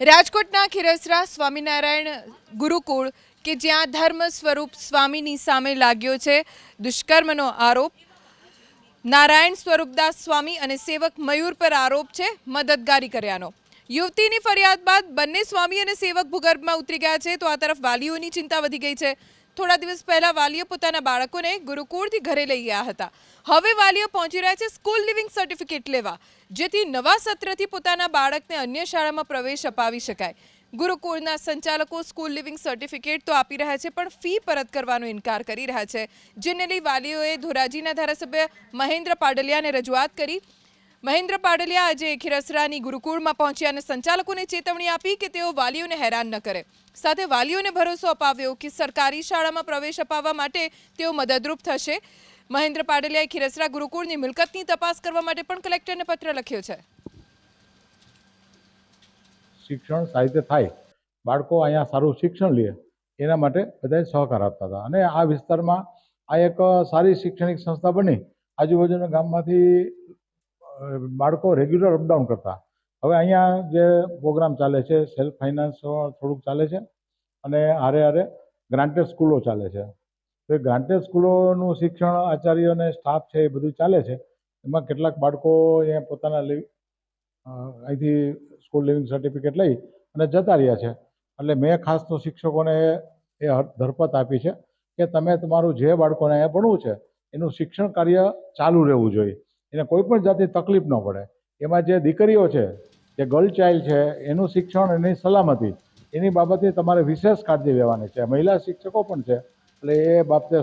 રાજકોટના ખીરસરા સ્વામિનારાયણ ગુરુકુળ કે જ્યાં ધર્મ સ્વરૂપ સ્વામીની સામે લાગ્યો છે દુષ્કર્મનો આરોપ. નારાયણ સ્વરૂપદાસ સ્વામી અને સેવક મયુર પર આરોપ છે મદદગારી કર્યાનો. યુવતીની ફરિયાદ બાદ બંને સ્વામી અને સેવક ભૂગર્ભમાં ઉતરી ગયા છે. તો આ તરફ વાલીઓની ચિંતા વધી ગઈ છે. થોડા દિવસ પહેલા વાલીઓ પોતાના બાળકોને ગુરુકુળથી ઘરે લઈ ગયા હતા. હવે વાલીઓ પહોંચી રહ્યા છે સ્કૂલ લિવિંગ સર્ટિફિકેટ લેવા, જેથી નવા સત્રથી પોતાના બાળકને અન્ય શાળામાં પ્રવેશ અપાવી શકાય. ગુરુકુળના સંચાલકો સ્કૂલ લિવિંગ સર્ટિફિકેટ તો આપી રહ્યા છે, પણ ફી પરત કરવાનો ઇનકાર કરી રહ્યા છે. જેને લઈ વાલીઓએ ધોરાજીના ધારાસભ્ય મહેન્દ્ર પાડલિયાને રજૂઆત કરી. મહેન્દ્ર પાડલિયા આજે ખીરસરાની ગુરુકુળમાં પહોંચ્યા અને સંચાલકોને ચેતવણી આપી કે તેઓ વાલીઓને હેરાન ન કરે. સાથે વાલીઓને ભરોસો અપાવ્યો કે સરકારી શાળામાં પ્રવેશ અપાવવા માટે તેઓ મદદરૂપ થશે. મહેન્દ્ર પાડલિયાએ ખીરસરા ગુરુકુળની મિલકતની તપાસ કરવા માટે પણ કલેક્ટરને પત્ર લખ્યો છે. શિક્ષણ સાહિત્ય થાય. બાળકો અહીંયા સારું શિક્ષણ લે. એના માટે બધાએ સહકાર આપતા હતા. અને આ વિસ્તારમાં આ એક સારી શૈક્ષણિક સંસ્થા બની. આજુબાજુના ગામમાંથી બાળકો રેગ્યુલર અપડાઉન કરતા. હવે અહીંયા જે પ્રોગ્રામ ચાલે છે સેલ્ફ ફાઇનાન્સ થોડુંક ચાલે છે અને હારે હારે ગ્રાન્ટેડ સ્કૂલો ચાલે છે. તો એ ગ્રાન્ટેડ સ્કૂલોનું શિક્ષણ આચાર્ય અને સ્ટાફ છે એ બધું ચાલે છે. એમાં કેટલાક બાળકો અહીંયા પોતાના લિવ- અહીંથી સ્કૂલ લિવિંગ સર્ટિફિકેટ લઈ અને જતા રહ્યા છે. એટલે મેં ખાસ તો શિક્ષકોને એ ધરપત આપી છે કે તમે તમારું જે બાળકોને અહીંયા ભણવું છે, એનું શિક્ષણ કાર્ય ચાલુ રહેવું જોઈએ. એને કોઈ પણ જાતની તકલીફ ન પડે. એમાં જે દીકરીઓ છે, જે ગર્લ ચાઇલ્ડ છે, એનું શિક્ષણ એની સલામતી, એની બાબતે તમારે વિશેષ કાળજી લેવાની છે. મહિલા શિક્ષકો પણ છે, એટલે એ બાબતે